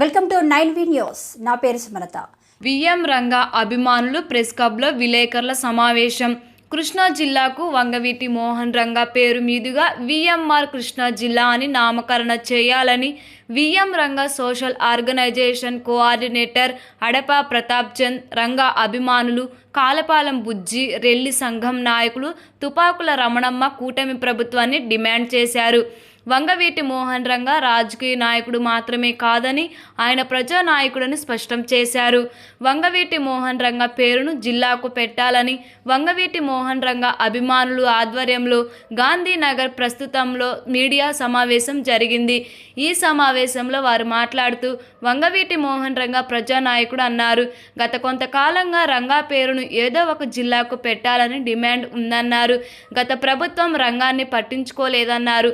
Welcome to nine V news. నా పేరు Sumalatha. VM Ranga అభిమానులు ప్రెస్ క్లబ్లో విలేకరుల సమావేశం. కృష్ణా జిల్లాకు వంగవీటి మోహన్ రంగా పేరు మీదుగా విఎంఆర్ కృష్ణా జిల్లా అని నామకరణ చేయాలని VM Ranga social organisation coordinator Adapa Pratap Chand Ranga అభిమానులు కాలపాలెం బుజ్జి రెల్లి సంఘం నాయకులు తుపాకుల రమణమ్మ కూటమి ప్రభుత్వాన్ని డిమాండ్ చేశారు. వంగవీటి మోహన్ రంగా రాజకీయ నాయకుడు మాత్రమే కాదని ఆయన ప్రజానాయకుడని స్పష్టం చేశారు. వంగవీటి మోహన్ రంగా పేరును జిల్లాకు పెట్టాలని వంగవీటి మోహన్ రంగా అభిమానులు ఆధ్వర్యంలో గాంధీనగర్ ప్రస్తుతంలో మీడియా సమావేశం జరిగింది. ఈ సమావేశంలో వారు మాట్లాడుతూ వంగవీటి మోహన్ రంగా ప్రజానాయకుడు అన్నారు. గత కొంతకాలంగా రంగా పేరును ఏదో ఒక జిల్లాకు పెట్టాలని డిమాండ్ ఉందన్నారు. గత ప్రభుత్వం రంగాన్ని పట్టించుకోలేదన్నారు.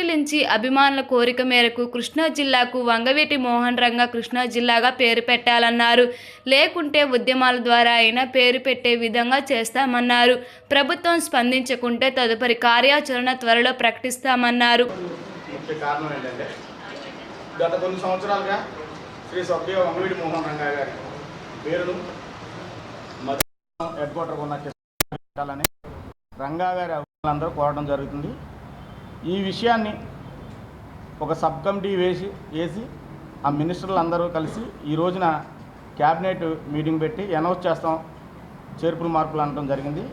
పరిశీలించి అభిమానుల కోరిక మేరకు కృష్ణా జిల్లాకు వంగవీటి మోహన్ రంగ కృష్ణా జిల్లాగా పేరు పెట్టాలన్నారు. లేకుంటే ఉద్యమాల ద్వారా అయినా పేరు పెట్టే విధంగా చేస్తామన్నారు. ప్రభుత్వం స్పందించకుంటే తదుపరి కార్యాచరణ త్వరలో ప్రకటిస్తామన్నారు. గత కొన్ని సంవత్సరాలుగా శ్రీ సభ్య వంగవీడి మోహన్ రంగా గారి పేరును హెడ్ క్వార్టర్ ఉన్న రంగా గారి అభిమానులందరూ కోరడం జరుగుతుంది. ఈ విషయాన్ని ఒక సబ్ కమిటీ వేసి వేసి ఆ మినిస్టర్లు అందరూ కలిసి ఈ రోజున క్యాబినెట్ మీటింగ్ పెట్టి అనౌన్స్ చేస్తాం. చేర్పులు మార్పులు అనడం జరిగింది.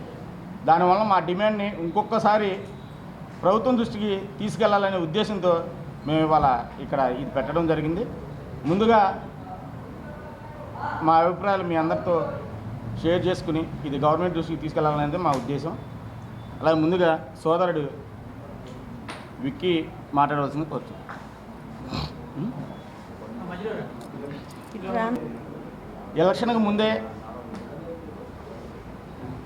దానివల్ల మా డిమాండ్ని ఇంకొకసారి ప్రభుత్వం దృష్టికి తీసుకెళ్ళాలనే ఉద్దేశంతో మేము ఇవాళ ఇక్కడ ఇది పెట్టడం జరిగింది. ముందుగా మా అభిప్రాయాలు మీ అందరితో షేర్ చేసుకుని ఇది గవర్నమెంట్ దృష్టికి తీసుకెళ్ళాలనేది మా ఉద్దేశం. అలాగే ముందుగా సోదరుడు విక్కీ మాట్లాడవలసింది కోరుచు ఎలక్షన్కి ముందే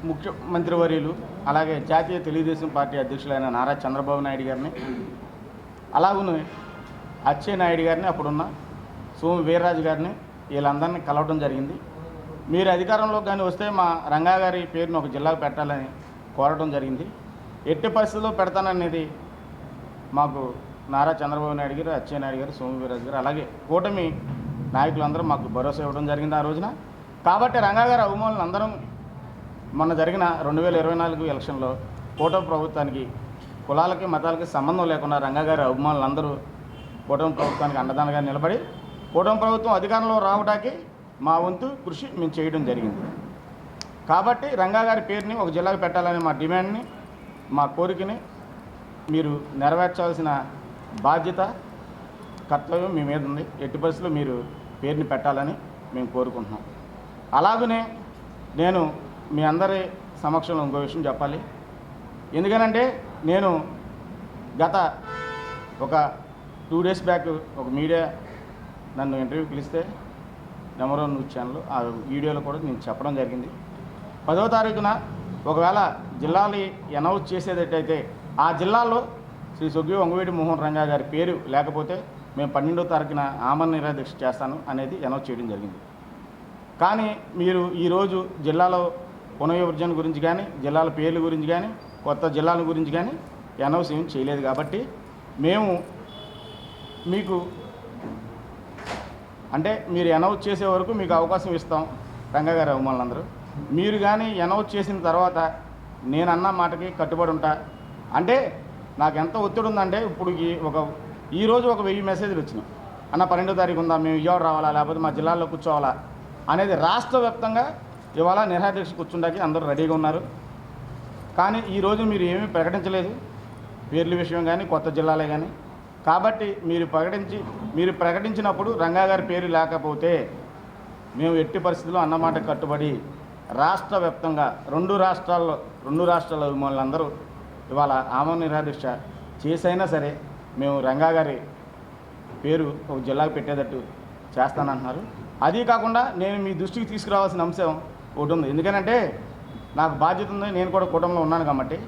ముఖ్యమంత్రి వర్యులు అలాగే జాతీయ తెలుగుదేశం పార్టీ అధ్యక్షులైన నారా చంద్రబాబు నాయుడు గారిని అలాగనే అచ్చయ్య నాయుడు గారిని అప్పుడున్న సోము వీర్రాజు గారిని వీళ్ళందరినీ కలవడం జరిగింది. మీరు అధికారంలో కానీ వస్తే మా రంగా గారి పేరును ఒక జిల్లాకు పెట్టాలని కోరడం జరిగింది. ఎట్టి పరిస్థితుల్లో పెడతాననేది మాకు నారా చంద్రబాబు నాయుడు గారు అచ్చెన్నాయుడు గారు సోమవీరాజు గారు అలాగే కూటమి నాయకులందరూ మాకు భరోసా ఇవ్వడం జరిగింది ఆ రోజున. కాబట్టి రంగా గారి అభిమానులు అందరం మొన్న జరిగిన రెండు వేల ఇరవై నాలుగు ఎలక్షన్లో కూటమి ప్రభుత్వానికి కులాలకి మతాలకి సంబంధం లేకుండా రంగా గారి అభిమానులందరూ కూటమి ప్రభుత్వానికి అండదానగా నిలబడి కూటమి ప్రభుత్వం అధికారంలో రావడానికి మా వంతు కృషి మేము చేయడం జరిగింది. కాబట్టి రంగా గారి పేరుని ఒక జిల్లాకు పెట్టాలనే మా డిమాండ్ని మా కోరికని మీరు నెరవేర్చాల్సిన బాధ్యత కర్తవ్యం మీ మీద ఉంది. ఎట్టి పరిస్థితుల్లో మీరు పేరుని పెట్టాలని మేము కోరుకుంటున్నాం. అలాగనే నేను మీ అందరి సమక్షంలో ఇంకో విషయం చెప్పాలి. ఎందుకనంటే నేను గత ఒక టూ డేస్ బ్యాక్ ఒక మీడియా నన్ను ఇంటర్వ్యూ పిలిస్తే నెంబర్ వన్ న్యూస్ ఛానల్ ఆ వీడియోలో కూడా నేను చెప్పడం జరిగింది. పదవ తారీఖున ఒకవేళ జిల్లాలు అనౌన్స్ చేసేటట్టయితే ఆ జిల్లాలో శ్రీ సొగ్గి వంగవేటి మోహన్ రంగా గారి పేరు లేకపోతే మేము పన్నెండో తారీఖున ఆమరణ నిరాదీక్ష చేస్తాను అనేది అనౌన్స్ చేయడం జరిగింది. కానీ మీరు ఈరోజు జిల్లాలో పునర్విభజన గురించి కానీ జిల్లాల పేర్ల గురించి కానీ కొత్త జిల్లాల గురించి కానీ అనౌన్స్ ఏం చేయలేదు కాబట్టి మేము మీకు అంటే మీరు అనౌన్స్ చేసే వరకు మీకు అవకాశం ఇస్తాం రంగగారి అభిమానులందరూ. మీరు కానీ అనౌన్స్ చేసిన తర్వాత నేను అన్న మాటకి కట్టుబడి ఉంటా అంటే నాకు ఎంత ఒత్తిడి ఉందంటే ఇప్పుడు ఈ ఒక ఈరోజు ఒక వెయ్యి మెసేజ్లు వచ్చినాయి. అన్న పన్నెండో తారీఖు ఉందా? మేము విజయవాడ రావాలా? లేకపోతే మా జిల్లాలో కూర్చోవాలా? అనేది రాష్ట్ర వ్యాప్తంగా ఇవాళ నిరాదీక్ష కూర్చుండకి అందరూ రెడీగా ఉన్నారు. కానీ ఈరోజు మీరు ఏమీ ప్రకటించలేదు. పేర్ల విషయం కానీ కొత్త జిల్లాలే కానీ కాబట్టి మీరు ప్రకటించి మీరు ప్రకటించినప్పుడు రంగా గారి పేరు లేకపోతే మేము ఎట్టి పరిస్థితుల్లో అన్నమాట కట్టుబడి రాష్ట్ర వ్యాప్తంగా రెండు రాష్ట్రాల్లో రెండు రాష్ట్రాల అభిమానులందరూ ఇవాళ ఆమరణ నిరాదీక్ష చేసైనా సరే మేము రంగా గారి పేరు ఒక జిల్లాకు పెట్టేటట్టు చేస్తానంటున్నారు. అది కాకుండా నేను మీ దృష్టికి తీసుకురావాల్సిన అంశం ఒకటి ఉంది. ఎందుకనంటే నాకు బాధ్యత ఉంది నేను కూడా కుటుంబంలో ఉన్నాను కాబట్టి.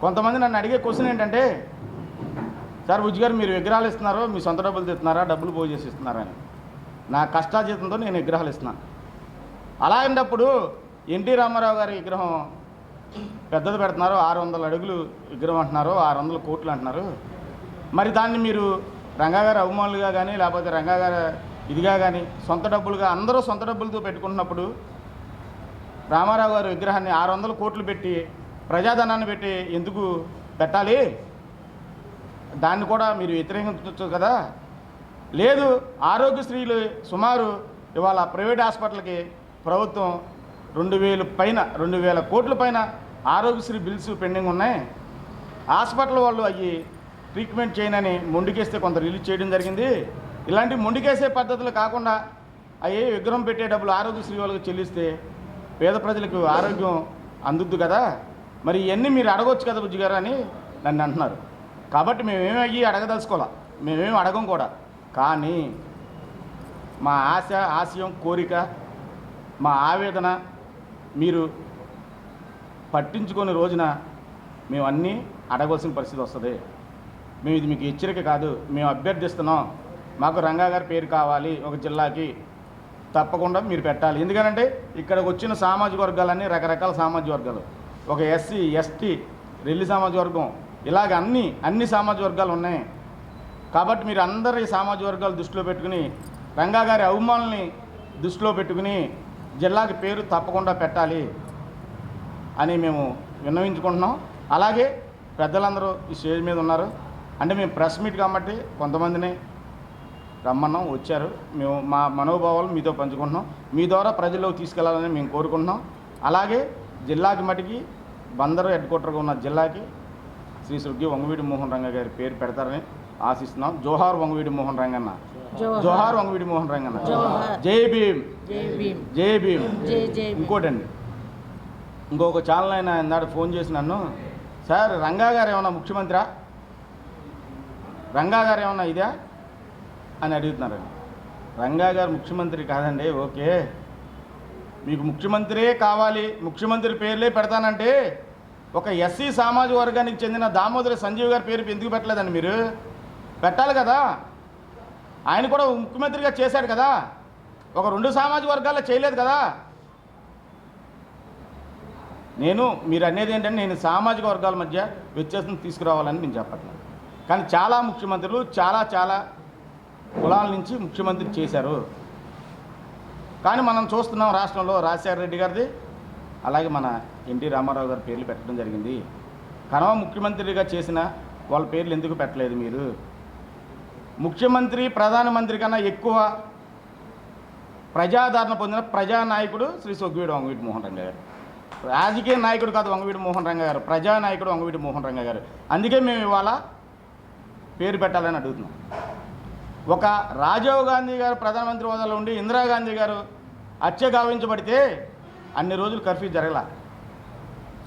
కొంతమంది నన్ను అడిగే క్వశ్చన్ ఏంటంటే సార్ బుజ్జి గారు మీరు విగ్రహాలు ఇస్తున్నారో? మీ సొంత డబ్బులు తెస్తున్నారా? డబ్బులు పోయి చేసి ఇస్తున్నారా? అని. నా కష్టాజీతంతో నేను విగ్రహాలు ఇస్తున్నాను అలాంటప్పుడు ఎన్టీ రామారావు గారి విగ్రహం పెద్దది పెడుతున్నారు ఆరు వందల అడుగులు విగ్రహం అంటున్నారు ఆరు వందల కోట్లు అంటున్నారు. మరి దాన్ని మీరు రంగాగారి అవమానులుగా కానీ లేకపోతే రంగాగారి ఇదిగా కానీ సొంత డబ్బులుగా అందరూ సొంత డబ్బులతో పెట్టుకుంటున్నప్పుడు రామారావు గారి విగ్రహాన్ని ఆరు వందల కోట్లు పెట్టి ప్రజాధనాన్ని పెట్టి ఎందుకు పెట్టాలి? దాన్ని కూడా మీరు వ్యతిరేకించవచ్చు కదా? లేదు ఆరోగ్యశ్రీలు సుమారు ఇవాళ ప్రైవేట్ హాస్పిటల్కి ప్రభుత్వం రెండు వేలు పైన రెండు వేల కోట్ల పైన ఆరోగ్యశ్రీ బిల్స్ పెండింగ్ ఉన్నాయి. హాస్పిటల్ వాళ్ళు అవి ట్రీట్మెంట్ చేయనని మొండికేస్తే కొంత రిలీజ్ చేయడం జరిగింది. ఇలాంటి మొండికేసే పద్ధతులు కాకుండా అవి విగ్రహం పెట్టే డబ్బులు ఆరోగ్యశ్రీ వాళ్ళకి చెల్లిస్తే పేద ప్రజలకు ఆరోగ్యం అందుద్దు కదా. మరి ఇవన్నీ మీరు అడగొచ్చు కదా బుజ్జి గారు అని నన్ను అంటున్నారు. కాబట్టి మేమేమి అయ్యి అడగదలుచుకోవాలా? మేమేమి అడగం కూడా. కానీ మా ఆశ ఆశయం కోరిక మా ఆవేదన మీరు పట్టించుకొని రోజున మేము అన్నీ అడగవలసిన పరిస్థితి వస్తుంది. మేము ఇది మీకు హెచ్చరిక కాదు. మేము అభ్యర్థిస్తున్నాం. మాకు రంగా గారి పేరు కావాలి ఒక జిల్లాకి. తప్పకుండా మీరు పెట్టాలి. ఎందుకంటే ఇక్కడికి వచ్చిన సామాజిక వర్గాలన్నీ రకరకాల సామాజిక వర్గాలు. ఒక ఎస్సీ ఎస్టీ రెల్లి సామాజిక వర్గం. ఇలాగ అన్ని అన్ని సామాజిక వర్గాలు ఉన్నాయి. కాబట్టి మీరు అందరి సామాజిక వర్గాలు దృష్టిలో పెట్టుకుని రంగా గారి దృష్టిలో పెట్టుకుని జిల్లాకి పేరు తప్పకుండా పెట్టాలి అని మేము విన్నవించుకుంటున్నాం. అలాగే పెద్దలందరూ ఈ స్టేజ్ మీద ఉన్నారు. అంటే మేము ప్రెస్ మీట్ కాబట్టి కొంతమందిని రమ్మన్నాం వచ్చారు. మేము మా మనోభావాలు మీతో పంచుకుంటున్నాం. మీ ద్వారా ప్రజల్లోకి తీసుకెళ్ళాలని మేము కోరుకుంటున్నాం. అలాగే జిల్లాకి మటుకి బందరు హెడ్ క్వార్టర్గా ఉన్న జిల్లాకి శ్రీ సుగ్గి వంగవీడి మోహన్ రంగ గారి పేరు పెడతారని ఆశిస్తున్నాం. జోహార్ వంగవీడి మోహన్ రంగన్న జోహార్ వంగవీడి మోహన్ రంగన్న. జై భీమ్. జై భీమ్. ఇంకోటండి. ఇంకొక ఛానల్ అయినా ఇందాక ఫోన్ చేసి నన్ను. సార్ రంగా గారు ఏమన్నా ముఖ్యమంత్రా? రంగా గారు ఏమన్నా ఇదా? అని అడుగుతున్నారండి. రంగా గారు ముఖ్యమంత్రి కాదండి ఓకే. మీకు ముఖ్యమంత్రే కావాలి. ముఖ్యమంత్రి పేర్లే పెడతానంటే ఒక ఎస్సీ సామాజిక వర్గానికి చెందిన దామోదర సంజీవ్ గారి పేరు ఎందుకు పెట్టలేదండి మీరు? పెట్టాలి కదా. ఆయన కూడా ముఖ్యమంత్రిగా చేశాడు కదా. ఒక రెండు సామాజిక వర్గాల్లో చేయలేదు కదా. నేను మీరు అనేది ఏంటంటే నేను సామాజిక వర్గాల మధ్య వ్యత్యాసం తీసుకురావాలని నేను చెప్పట్లేదు. కానీ చాలా ముఖ్యమంత్రులు చాలా చాలా కులాల నుంచి ముఖ్యమంత్రి చేశారు. కానీ మనం చూస్తున్నాం రాష్ట్రంలో రాజశేఖర రెడ్డి గారిది అలాగే మన ఎన్టీ రామారావు గారి పేర్లు పెట్టడం జరిగింది. కనవ ముఖ్యమంత్రిగా చేసిన వాళ్ళ పేర్లు ఎందుకు పెట్టలేదు మీరు? ముఖ్యమంత్రి ప్రధానమంత్రి కన్నా ఎక్కువ ప్రజాదరణ పొందిన ప్రజానాయకుడు శ్రీ సొగ్గువీడు వంగవీటి మోహన్ రంగ గారు. రాజకీయ నాయకుడు కాదు వంగవీటి మోహన్ రంగ గారు. ప్రజానాయకుడు వంగవీటి మోహన్ రంగ గారు. అందుకే మేము ఇవాళ పేరు పెట్టాలని అడుగుతున్నాం. ఒక రాజీవ్ గాంధీ గారు ప్రధానమంత్రి హోదాలో ఉండి ఇందిరాగాంధీ గారు హత్య గావించబడితే అన్ని రోజులు కర్ఫ్యూ జరగల.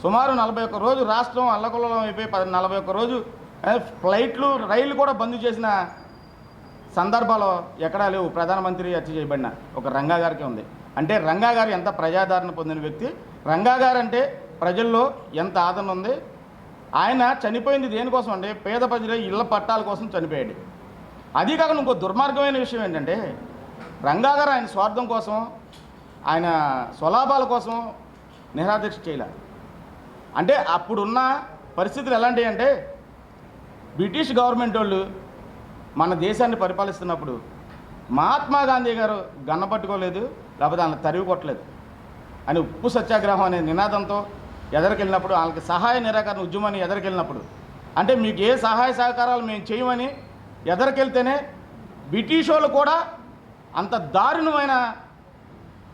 సుమారు నలభై ఒక్క రోజు రాష్ట్రం అల్లకొల్లం అయిపోయి నలభై ఒక్క రోజు ఫ్లైట్లు రైళ్ళు కూడా బంద్ చేసిన సందర్భాలు ఎక్కడా లేవు. ప్రధానమంత్రి హత్య చేయబడిన ఒక రంగా గారికి ఉంది. అంటే రంగా గారు ఎంత ప్రజాదరణ పొందిన వ్యక్తి? రంగా గారు అంటే ప్రజల్లో ఎంత ఆదరణ ఉంది? ఆయన చనిపోయింది దేనికోసం అంటే పేద ప్రజల ఇళ్ళ పట్టాల కోసం చనిపోయాడు. అది కాకుండా ఇంకో దుర్మార్గమైన విషయం ఏంటంటే రంగా గారు ఆయన స్వార్థం కోసం ఆయన స్వలాభాల కోసం నిరాదీక్ష చేయలే. అంటే అప్పుడున్న పరిస్థితులు ఎలాంటివి అంటే బ్రిటిష్ గవర్నమెంట్ వాళ్ళు మన దేశాన్ని పరిపాలిస్తున్నప్పుడు మహాత్మా గాంధీ గారు గన్న పట్టుకోలేదు లేకపోతే ఆయన తరివి కొట్టలేదు అని ఉప్పు సత్యాగ్రహం అనే నినాదంతో ఎదరికెళ్ళినప్పుడు వాళ్ళకి సహాయ నిరాకరణ ఉద్యమాన్ని ఎదరికెళ్ళినప్పుడు. అంటే మీకు ఏ సహాయ సహకారాలు మేము చేయమని ఎదరికెళ్తేనే బ్రిటిష్ వాళ్ళు కూడా అంత దారుణమైన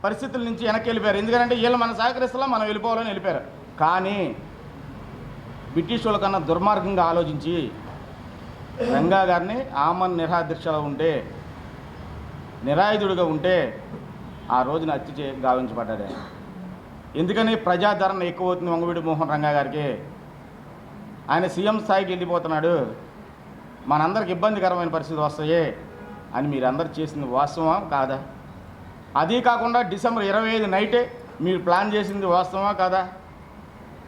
పరిస్థితుల నుంచి వెనక్కి వెళ్ళిపోయారు ఎందుకంటే వీళ్ళు మనం సహకరిస్తున్నా మనం వెళ్ళిపోవాలని వెళ్ళిపోయారు. కానీ బ్రిటిష్ వాళ్ళ కన్నా దుర్మార్గంగా ఆలోచించి రంగా గారిని ఆమన్ నిరాదీక్షలో ఉంటే నిరాయుధుడిగా ఉంటే ఆ రోజున హత్య చే గావించబడ్డాడు ఆయన. ఎందుకని ప్రజాదరణ ఎక్కువ అవుతుంది వంగవీడి మోహన్ రంగా గారికి? ఆయన సీఎం స్థాయికి వెళ్ళిపోతున్నాడు. మనందరికి ఇబ్బందికరమైన పరిస్థితి వస్తాయి అని మీరందరూ చేసింది వాస్తవం కాదా? అదీ కాకుండా డిసెంబర్ ఇరవై ఐదు నైటే మీరు ప్లాన్ చేసింది వాస్తవమా? కాదా?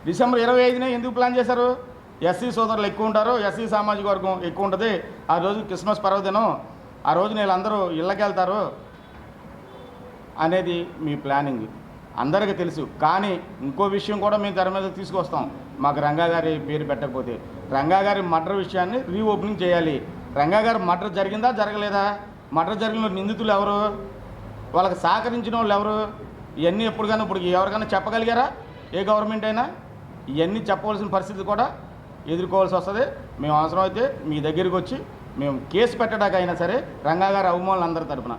డిసెంబర్ ఇరవై ఐదునే ఎందుకు ప్లాన్ చేశారు? ఎస్సీ సోదరులు ఎక్కువ ఉంటారు ఎస్సీ సామాజిక వర్గం ఎక్కువ ఉంటుంది. ఆ రోజు క్రిస్మస్ పర్వదినం ఆ రోజు వీళ్ళందరూ ఇళ్ళకెళ్తారు అనేది మీ ప్లానింగ్. అందరికీ తెలుసు. కానీ ఇంకో విషయం కూడా మేము తెర మీద తీసుకొస్తాం. మాకు రంగా గారి పేరు పెట్టకపోతే. రంగా గారి మర్డర్ విషయాన్ని రీఓపెనింగ్ చేయాలి. రంగా మటర్ మర్డర్ జరిగిందా జరగలేదా? మర్డర్ జరిగిన నిందితులు ఎవరు? వాళ్ళకి సహకరించిన వాళ్ళు ఎవరు? ఇవన్నీ ఎప్పుడు కానీ ఇప్పుడు ఎవరికైనా చెప్పగలిగారా? ఏ గవర్నమెంట్ అయినా? ఇవన్నీ చెప్పవలసిన పరిస్థితి కూడా ఎదుర్కోవాల్సి వస్తుంది. మేము అవసరం అయితే మీ దగ్గరికి వచ్చి మేము కేసు పెట్టడానికైనా సరే రంగా గారి అవమానులు అందరి తరపున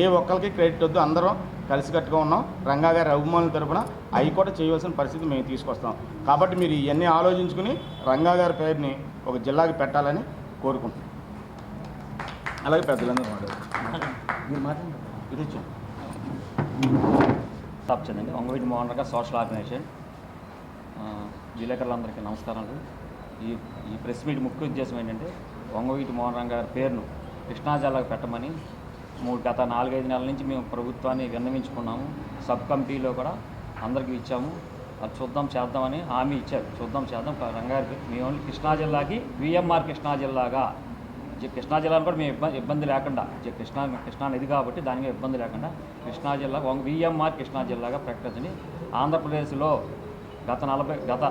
ఏ ఒక్కరికి క్రెడిట్ వద్దు అందరం కలిసికట్టుగా ఉన్నాం. రంగా గారి అవమానుల తరపున అవి కూడా చేయవలసిన పరిస్థితి మేము తీసుకొస్తాం. కాబట్టి మీరు ఇవన్నీ ఆలోచించుకుని రంగా గారి పేరుని ఒక జిల్లాకి పెట్టాలని కోరుకుంటున్నాం. అలాగే పెద్దలందరూ మాట్లాడారు. స్టాప్ చెందండి వంగవీటి మోహన్ సోషల్ ఆర్గనైజేషన్. విలేకరులందరికీ నమస్కారాలు. ఈ ఈ ప్రెస్ మీట్ ముఖ్య ఉద్దేశం ఏంటంటే వంగవీటి మోహన్ గారి పేరును కృష్ణా జిల్లాకు పెట్టమని మూడు గత నాలుగైదు నెలల నుంచి మేము ప్రభుత్వాన్ని విన్నవించుకున్నాము. సబ్ కమిటీలో కూడా అందరికీ ఇచ్చాము. అది చూద్దాం చేద్దామని హామీ ఇచ్చారు. చూద్దాం చేద్దాం. రంగారికి మేము ఓన్లీ కృష్ణా జిల్లాకి విఎంఆర్ కృష్ణా జిల్లాగా. కృష్ణా జిల్లాను కూడా మేము ఇబ్బంది ఇబ్బంది లేకుండా కృష్ణా కృష్ణా నది కాబట్టి దానికి ఇబ్బంది లేకుండా కృష్ణా జిల్లా విఎంఆర్ కృష్ణా జిల్లాగా ప్రకటించని ఆంధ్రప్రదేశ్లో గత నలభై గత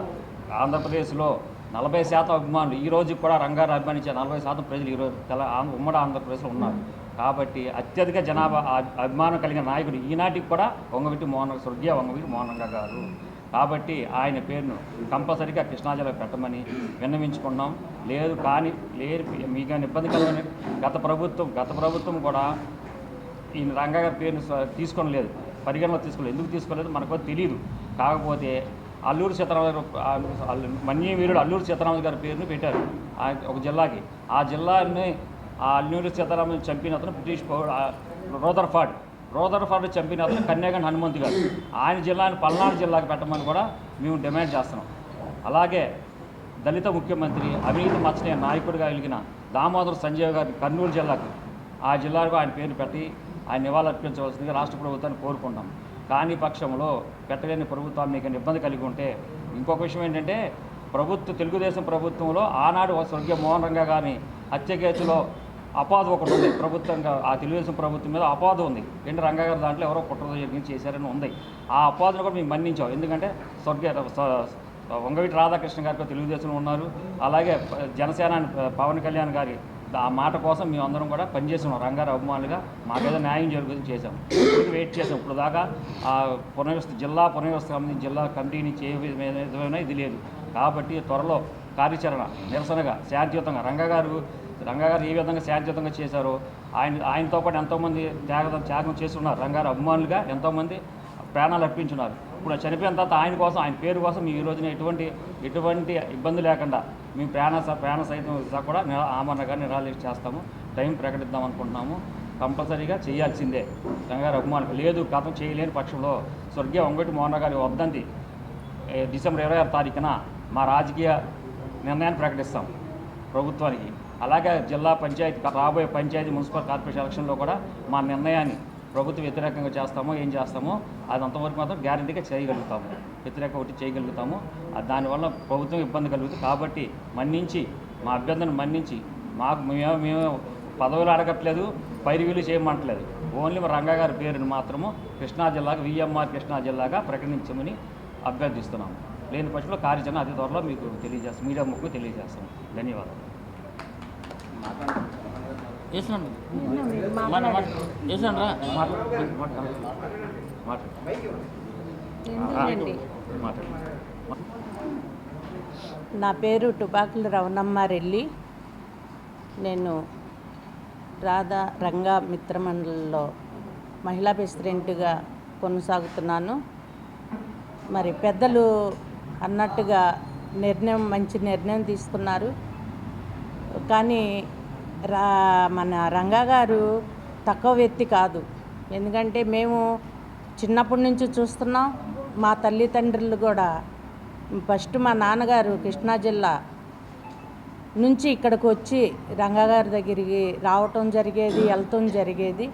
ఆంధ్రప్రదేశ్లో నలభై శాతం అభిమానులు. ఈ రోజు కూడా రంగారు అభిమానించే నలభై శాతం ప్రజలు ఈరోజు తెల ఉమ్మడి ఆంధ్రప్రదేశ్లో ఉన్నారు. కాబట్టి అత్యధిక జనాభా అభిమానం కలిగిన నాయకుడు ఈనాటికి కూడా వంగవీటి మోహన్ స్వర్గీయ వంగవీటి మోహనంగా గారు. కాబట్టి ఆయన పేరును కంపల్సరీగా కృష్ణా జిల్లా పెట్టమని విన్నవించుకున్నాం. లేదు కానీ లేదు మీకు ఇబ్బంది కలగని గత ప్రభుత్వం గత ప్రభుత్వం కూడా ఈ రంగా గారి పేరును స- తీసుకోవడం లేదు పరిగణలో తీసుకోలేదు. ఎందుకు తీసుకోలేదు? మనకు తెలియదు కాకపోతే అల్లూరు సీతారామరాజు మన్య వీరుడు అల్లూరు సీతారామరాజు గారి పేరుని పెట్టారు. ఒక జిల్లాకి. ఆ జిల్లాని ఆ అల్లూరు సీతారామరాజు చంపిన అతను బ్రిటిష్ రోదర్ఫాడ్. రోదర్ఫాడ్ చంపిన అతను కన్యాగండ్ హనుమంతు గారు. ఆయన జిల్లాని పల్నాడు జిల్లాకి పెట్టమని కూడా మేము డిమాండ్ చేస్తున్నాం. అలాగే దళిత ముఖ్యమంత్రి అవినీతి మచ్చనే నాయకుడిగా వెలిగిన దామోదర్ సంజయ్ గారి కర్నూలు జిల్లాకు ఆ జిల్లాకు ఆయన పేరు పెట్టి ఆయన నివాళులర్పించవలసిందిగా రాష్ట్ర ప్రభుత్వాన్ని కోరుకుంటాం కాని పక్షంలో పెట్టలేని ప్రభుత్వం మీకు ఇబ్బంది కలిగి ఉంటే ఇంకొక విషయం ఏంటంటే ప్రభుత్వ తెలుగుదేశం ప్రభుత్వంలో ఆనాడు స్వర్గీయ మోహన్ రంగా గారిని హత్య కేసులో అపాధ ఒకటి ఉంది. ప్రభుత్వంగా ఆ తెలుగుదేశం ప్రభుత్వం మీద అపాధ ఉంది. రెండు రంగా గారి దాంట్లో ఎవరో కుట్ర జరిగింది చేశారని ఉంది. ఆ అపాధను కూడా మేము మన్నించాం. ఎందుకంటే స్వర్గీయ స- వంగవీటి రాధాకృష్ణ గారితో తెలుగుదేశంలో ఉన్నారు. అలాగే జనసేన పవన్ కళ్యాణ్ గారి ఆ మాట కోసం మేము అందరం కూడా పనిచేస్తున్నాం. రంగారావు అభిమానులుగా మాకేదో న్యాయం జరుగుతుంది చేసాం ఇప్పుడు వెయిట్ చేసాం ఇప్పుడు దాకా ఆ పునర్వ్యవస్థ జిల్లా పునర్వ్యవస్థకు సంబంధించి జిల్లా కమిటీ నుంచి ఏ విధమైన ఇది లేదు. కాబట్టి త్వరలో కార్యాచరణ నిరసనగా శాంతియుతంగా రంగగారు గారు గారు ఏ విధంగా శాంతియుతంగా చేశారో ఆయన ఆయనతో పాటు ఎంతోమంది త్యాగం త్యాగం చేస్తున్నారు. రంగారు అభిమానులుగా ఎంతోమంది ప్రాణాలు అర్పించున్నారు. ఇప్పుడు చనిపోయిన తర్వాత ఆయన కోసం ఆయన పేరు కోసం ఈ రోజున ఎటువంటి ఎటువంటి ఇబ్బంది లేకుండా మేము ప్రాణ స- ప్రాణ సైతం కూడా ఆమరణగా నిరాళి చేస్తాము. టైం ప్రకటిద్దాం అనుకుంటున్నాము. కంపల్సరీగా చేయాల్సిందే. రంగారు అభిమానులు లేదు గతం చేయలేని పక్షంలో స్వర్గీయ వంగటి మోహన్ గారి వద్దంతి డిసెంబర్ ఇరవై ఆరు తారీఖున మా రాజకీయ నిర్ణయాన్ని ప్రకటిస్తాం ప్రభుత్వానికి. అలాగే జిల్లా పంచాయతీ రాబోయే పంచాయతీ మున్సిపల్ కార్పొరేషన్ ఎలక్షన్లో కూడా మా నిర్ణయాన్ని ప్రభుత్వం వ్యతిరేకంగా చేస్తామో ఏం చేస్తామో అది అంతవరకు మాత్రం గ్యారంటీగా చేయగలుగుతాము. వ్యతిరేక ఒకటి చేయగలుగుతాము. దానివల్ల ప్రభుత్వం ఇబ్బంది కలుగుతుంది. కాబట్టి మన్నించి మా అభ్యర్థన మన్నించి మాకు మేము మేము పదవులు అడగట్లేదు పైరువీలు చేయమంటలేదు. ఓన్లీ మా రంగా గారి పేరుని మాత్రము కృష్ణా జిల్లాగా విఎంఆర్ కృష్ణా జిల్లాగా ప్రకటించమని అభ్యర్థిస్తున్నాము. లేని పక్షంలో కార్యాచరణ అతి త్వరలో మీకు తెలియజేస్తాం. మీడియా ముఖ్యంగా తెలియజేస్తాం. ధన్యవాదాలు. రా. నా పేరు టుబాకుల రవణమ్మారెల్లి నేను రాధా రంగా మిత్రమండలిలో మహిళా ప్రెసిడెంట్గా కొనసాగుతున్నాను. మరి పెద్దలు అన్నట్టుగా నిర్ణయం మంచి నిర్ణయం తీసుకున్నారు. కానీ రా మన రంగా గారు తక్కువ వ్యక్తి కాదు. ఎందుకంటే మేము చిన్నప్పటి నుంచి చూస్తున్నాం మా తల్లిదండ్రులు కూడా. ఫస్ట్ మా నాన్నగారు కృష్ణా జిల్లా నుంచి ఇక్కడికి వచ్చి రంగగారి దగ్గరికి రావటం జరిగేది వెళ్తాం జరిగేది.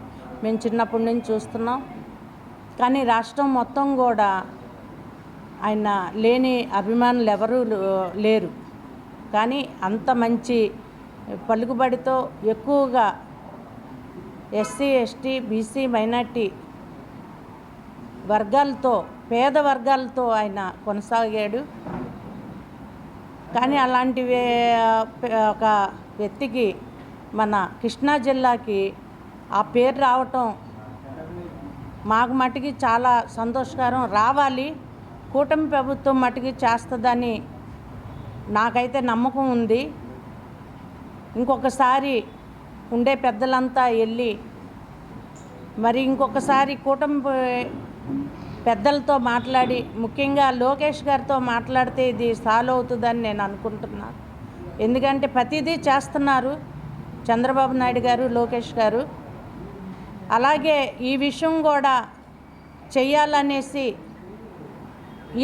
మేము చిన్నప్పటి నుంచి చూస్తున్నాం. కానీ రాష్ట్రం మొత్తం కూడా ఆయన లేని అభిమానులు ఎవరూ లేరు. కానీ అంత మంచి పలుకుబడితో ఎక్కువగా ఎస్సీ ఎస్టీ బీసీ మైనార్టీ వర్గాలతో పేద వర్గాలతో ఆయన కొనసాగాడు. కానీ అలాంటి ఒక వ్యక్తికి మన కృష్ణా జిల్లాకి ఆ పేరు రావటం మాకు మటుకి చాలా సంతోషకరం. రావాలి కూటమి ప్రభుత్వం మటుకి చేస్తుందని నాకైతే నమ్మకం ఉంది. ఇంకొకసారి ఉండే పెద్దలంతా వెళ్ళి మరి ఇంకొకసారి కూటమి పెద్దలతో మాట్లాడి ముఖ్యంగా లోకేష్ గారితో మాట్లాడితే ఇది సాల్వ్ అవుతుందని నేను అనుకుంటున్నాను ఎందుకంటే ప్రతిదీ చేస్తున్నారు చంద్రబాబు నాయుడు గారు లోకేష్ గారు. అలాగే ఈ విషయం కూడా చెయ్యాలనేసి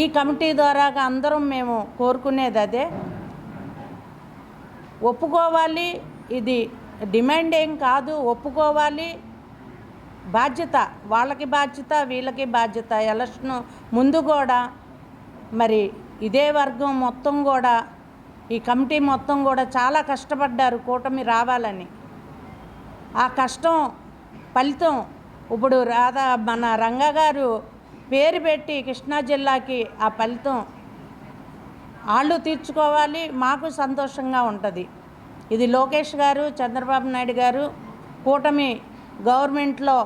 ఈ కమిటీ ద్వారా అందరం మేము కోరుకునేది అదే. ఒప్పుకోవాలి. ఇది డిమాండ్ ఏం కాదు. ఒప్పుకోవాలి. బాధ్యత వాళ్ళకి బాధ్యత వీళ్ళకి బాధ్యత. ఎలక్షన్ ముందు కూడా మరి ఇదే వర్గం మొత్తం కూడా ఈ కమిటీ మొత్తం కూడా చాలా కష్టపడ్డారు కూటమి రావాలని. ఆ కష్టం ఫలితం ఇప్పుడు రాధా మన రంగా గారు పేరు పెట్టి కృష్ణా జిల్లాకి ఆ ఫలితం వాళ్ళు తీర్చుకోవాలి మాకు సంతోషంగా ఉంటుంది. ఇది లోకేష్ గారు చంద్రబాబు నాయుడు గారు కూటమి గవర్నమెంట్లో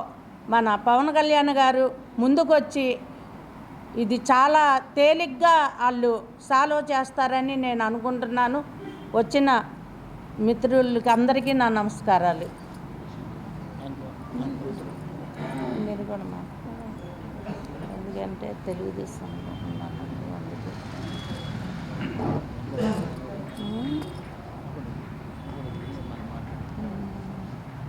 మన పవన్ కళ్యాణ్ గారు ముందుకొచ్చి ఇది చాలా తేలిగ్గా వాళ్ళు సాల్వ్ చేస్తారని నేను అనుకుంటున్నాను. వచ్చిన మిత్రులకి అందరికీ నా నమస్కారాలు. మీరు కూడా. ఎందుకంటే అందుకే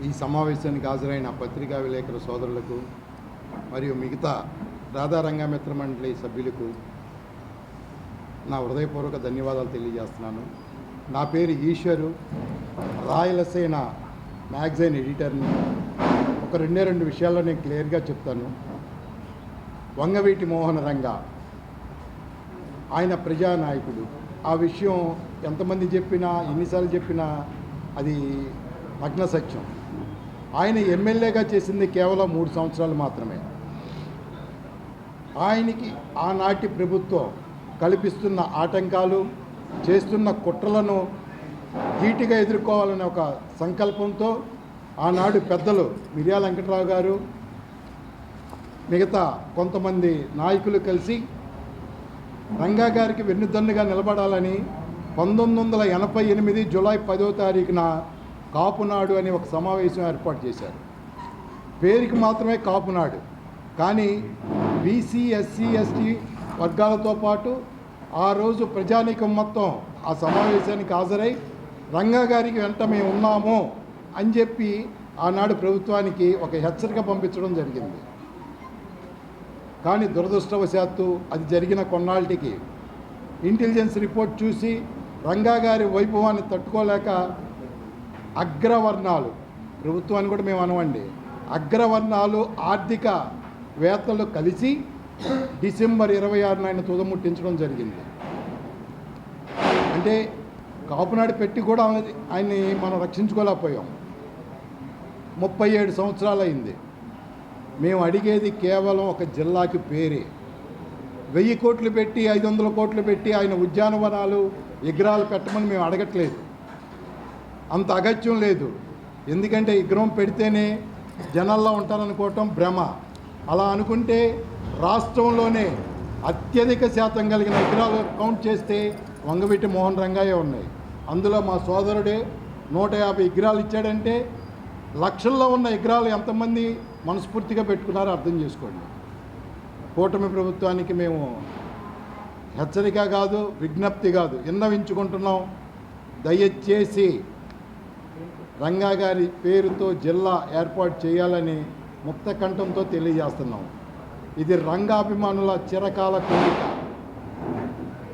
ఈ సమావేశానికి హాజరైన పత్రికా విలేకరుల సోదరులకు మరియు మిగతా రాధారంగ మిత్ర మండలి సభ్యులకు నా హృదయపూర్వక ధన్యవాదాలు తెలియజేస్తున్నాను. నా పేరు ఈశ్వరు. రాయలసేన మ్యాగజైన్ ఎడిటర్ని. ఒక రెండే రెండు విషయాల్లో నేను క్లియర్గా చెప్తాను. వంగవీటి మోహన రంగ ఆయన ప్రజానాయకుడు. ఆ విషయం ఎంతమంది చెప్పినా ఎన్నిసార్లు చెప్పినా అది నగ్న సత్యం. ఆయన ఎమ్మెల్యేగా చేసింది కేవలం మూడు సంవత్సరాలు మాత్రమే. ఆయనకి ఆనాటి ప్రభుత్వం కల్పిస్తున్న ఆటంకాలు చేస్తున్న కుట్రలను ధీటుగా ఎదుర్కోవాలనే ఒక సంకల్పంతో ఆనాడు పెద్దలు మిర్యాల వెంకటరావు గారు మిగతా కొంతమంది నాయకులు కలిసి రంగా గారికి వెన్నుదన్నుగా నిలబడాలని పంతొమ్మిది వందల ఎనభై ఎనిమిది జూలై పదో తారీఖున కాపునాడు అని ఒక సమావేశం ఏర్పాటు చేశారు. పేరుకి మాత్రమే కాపునాడు. కానీ బీసీ ఎస్సీ ఎస్టీ వర్గాలతో పాటు ఆ రోజు ప్రజానీకం మొత్తం ఆ సమావేశానికి హాజరై రంగా గారికి వెంట మేము ఉన్నాము అని చెప్పి ఆనాడు ప్రభుత్వానికి ఒక హెచ్చరిక పంపించడం జరిగింది. కానీ దురదృష్టవశాత్తు అది జరిగిన కొన్నాళ్ళకి ఇంటెలిజెన్స్ రిపోర్ట్ చూసి రంగా గారి వైభవాన్ని తట్టుకోలేక అగ్రవర్ణాలు ప్రభుత్వాన్ని కూడా మేము అనవండి అగ్రవర్ణాలు ఆర్థిక వేత్తలు కలిసి డిసెంబర్ ఇరవై ఆరున ఆయన తుదముట్టించడం జరిగింది. అంటే కాపునాడు పెట్టి కూడా ఆయన్ని మనం రక్షించుకోలేకపోయాం. ముప్పై ఏడు సంవత్సరాలు అయింది మేము అడిగేది కేవలం ఒక జిల్లాకి పేరే. వెయ్యి కోట్లు పెట్టి ఐదు వందల కోట్లు పెట్టి ఆయన ఉద్యానవనాలు విగ్రహాలు పెట్టమని మేము అడగట్లేదు. అంత అగత్యం లేదు. ఎందుకంటే విగ్రహం పెడితేనే జనాల్లో ఉంటారనుకోవటం భ్రమ. అలా అనుకుంటే రాష్ట్రంలోనే అత్యధిక శాతం కలిగిన విగ్రహాలు కౌంట్ చేస్తే వంగవీటి మోహన్ రంగాయే ఉన్నాయి. అందులో మా సోదరుడే నూట యాభై విగ్రహాలు ఇచ్చాడంటే లక్షల్లో ఉన్న విగ్రహాలు ఎంతమంది మనస్ఫూర్తిగా పెట్టుకున్నారో అర్థం చేసుకోండి. కూటమి ప్రభుత్వానికి మేము హెచ్చరిక కాదు విజ్ఞప్తి కాదు విన్నవించుకుంటున్నాం. దయచేసి రంగా గారి పేరుతో జిల్లా ఏర్పాటు చేయాలని ముక్త కంఠంతో తెలియజేస్తున్నాం. ఇది రంగాభిమానుల చిరకాల కోరిక.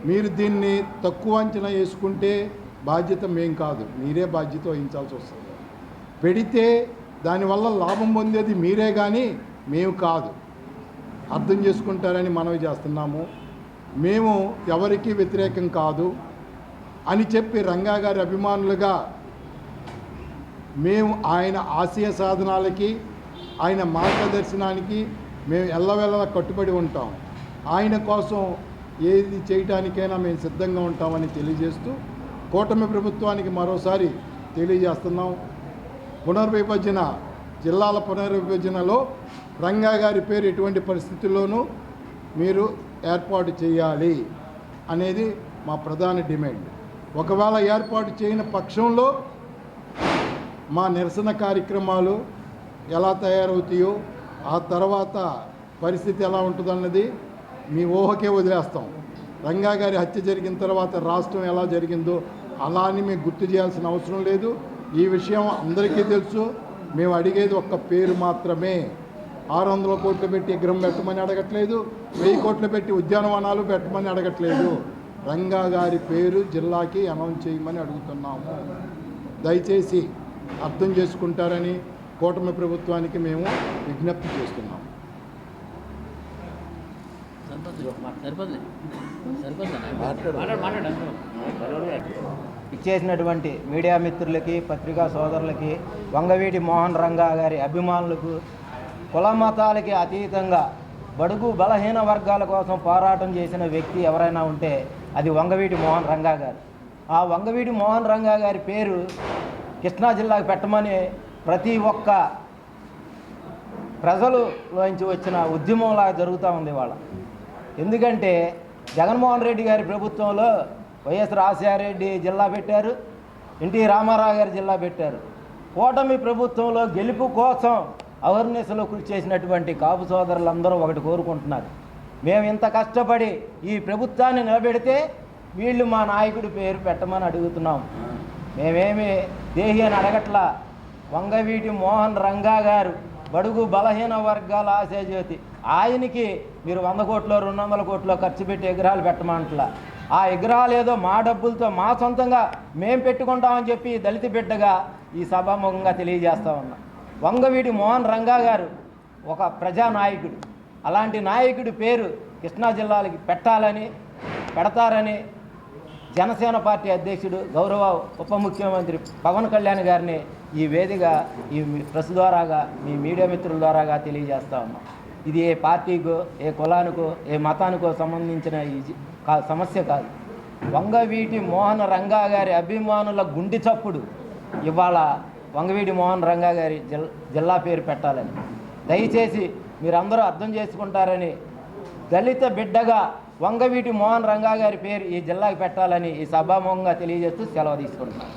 మీరు దీన్ని తక్కువ అంచనా వేసుకుంటే బాధ్యత మేం కాదు. మీరే బాధ్యత వహించాల్సి వస్తుంది. పెడితే దానివల్ల లాభం పొందేది మీరే కానీ మేము కాదు. అర్థం చేసుకుంటారని మనవి చేస్తున్నాము. మేము ఎవరికీ వ్యతిరేకం కాదు. అని చెప్పి రంగా గారి అభిమానులుగా మేము ఆయన ఆశయ సాధనాలకి ఆయన మార్గదర్శనానికి మేము ఎల్లవెల్లలా కట్టుబడి ఉంటాం. ఆయన కోసం ఏది చేయటానికైనా మేము సిద్ధంగా ఉంటామని తెలియజేస్తూ కూటమి ప్రభుత్వానికి మరోసారి తెలియజేస్తున్నాం. పునర్విభజన జిల్లాల పునర్విభజనలో రంగా గారి పేరు ఎటువంటి పరిస్థితుల్లోనూ మీరు ఏర్పాటు చేయాలి అనేది మా ప్రధాన డిమాండ్. ఒకవేళ ఏర్పాటు చేయని పక్షంలో మా నిరసన కార్యక్రమాలు ఎలా తయారవుతాయో ఆ తర్వాత పరిస్థితి ఎలా ఉంటుందన్నది మీ ఊహకే వదిలేస్తాం. రంగా గారి హత్య జరిగిన తర్వాత రాష్ట్రం ఎలా జరిగిందో అలా అని మేము గుర్తు చేయాల్సిన అవసరం లేదు. ఈ విషయం అందరికీ తెలుసు. మేము అడిగేది ఒక్క పేరు మాత్రమే. ఆరు వందల కోట్లు పెట్టి విగ్రహం పెట్టమని అడగట్లేదు. వెయ్యి కోట్లు పెట్టి ఉద్యానవనాలు పెట్టమని అడగట్లేదు. రంగా గారి పేరు జిల్లాకి అనౌన్స్ చేయమని అడుగుతున్నాము. దయచేసి అర్థం చేసుకుంటారని కూటమి ప్రభుత్వానికి మేము విజ్ఞప్తి చేస్తున్నాం. ఇచ్చేసినటువంటి మీడియా మిత్రులకి పత్రికా సోదరులకి వంగవీటి మోహన్ రంగా గారి అభిమానులకు కుల మతాలకి అతీతంగా బడుగు బలహీన వర్గాల కోసం పోరాటం చేసిన వ్యక్తి ఎవరైనా ఉంటే అది వంగవీటి మోహన్ రంగా గారు. ఆ వంగవీటి మోహన్ రంగా గారి పేరు కృష్ణా జిల్లాకు పెట్టమని ప్రతి ఒక్క ప్రజలలోంచి వచ్చిన ఉద్యమంలాగా జరుగుతూ ఉంది వాళ్ళ ఎందుకంటే జగన్మోహన్ రెడ్డి గారి ప్రభుత్వంలో వైఎస్ రాజశేఖరరెడ్డి జిల్లా పెట్టారు ఎన్టీ రామారావు గారి జిల్లా పెట్టారు. కూటమి ప్రభుత్వంలో గెలుపు కోసం అవేర్నెస్లో కృషి చేసినటువంటి కాపు సోదరులందరూ ఒకటి కోరుకుంటున్నారు. మేము ఇంత కష్టపడి ఈ ప్రభుత్వాన్ని నిలబెడితే వీళ్ళు మా నాయకుడి పేరు పెట్టమని అడుగుతున్నాం. మేమేమి దేహి అని అడగట్లా? వంగవీటి మోహన్ రంగా గారు బడుగు బలహీన వర్గాల ఆశాజ్యోతి ఆయనకి మీరు వంద కోట్లో రెండు వందల కోట్లో ఖర్చు పెట్టి విగ్రహాలు పెట్టమంటలా? ఆ విగ్రహాలు ఏదో మా డబ్బులతో మా సొంతంగా మేం పెట్టుకుంటామని చెప్పి దళిత బిడ్డగా ఈ సభాముఖంగా తెలియజేస్తా ఉన్నా. వంగవీడి మోహన్ రంగా గారు ఒక ప్రజానాయకుడు. అలాంటి నాయకుడి పేరు కృష్ణా జిల్లాలకి పెట్టాలని పెడతారని జనసేన పార్టీ అధ్యక్షుడు గౌరవ ఉప ముఖ్యమంత్రి పవన్ కళ్యాణ్ గారిని ఈ వేదిక ఈ ప్రెస్ ద్వారాగా మీ మీడియా మిత్రుల ద్వారాగా తెలియజేస్తా ఉన్నాం. ఇది ఏ పార్టీకో ఏ కులానికో ఏ మతానికో సంబంధించిన ఈ కాదు సమస్య కాదు. వంగవీటి మోహన్ రంగా గారి అభిమానుల గుండి చప్పుడు ఇవాళ వంగవీటి మోహన్ రంగా గారి జిల్ జిల్లా పేరు పెట్టాలని. దయచేసి మీరందరూ అర్థం చేసుకుంటారని దళిత బిడ్డగా వంగవీటి మోహన్ రంగా గారి పేరు ఈ జిల్లాకు పెట్టాలని ఈ సభాముఖంగా తెలియజేస్తూ సెలవు తీసుకుంటున్నాను.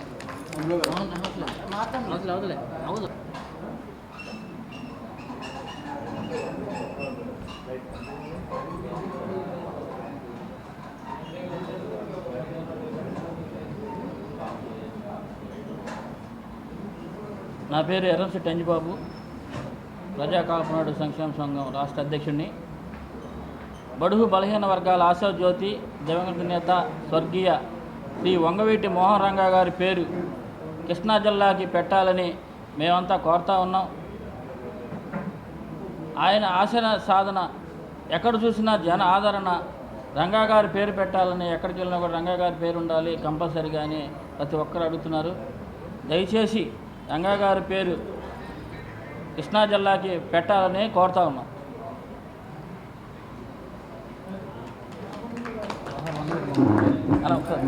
నా పేరు ఎర్రంశెట్టి అంజిబాబు ప్రజా కాపునాడు సంక్షేమ సంఘం రాష్ట్ర అధ్యక్షుడిని. బడుగు బలహీన వర్గాల ఆశాజ్యోతి దివంగత నేత స్వర్గీయ శ్రీ వంగవీటి మోహన్ రంగా గారి పేరు కృష్ణా జిల్లాకి పెట్టాలని మేమంతా కోరుతా ఉన్నాం. ఆయన ఆశన సాధన ఎక్కడ చూసినా జన ఆదరణ రంగా గారి పేరు పెట్టాలని ఎక్కడికి వెళ్ళినా కూడా రంగా గారి పేరు ఉండాలి కంపల్సరీగా అని ప్రతి ఒక్కరు అడుగుతున్నారు. దయచేసి రంగా గారి పేరు కృష్ణా జిల్లాకి పెట్టాలని కోరుతా ఉన్నాం. అలా ఒకసారి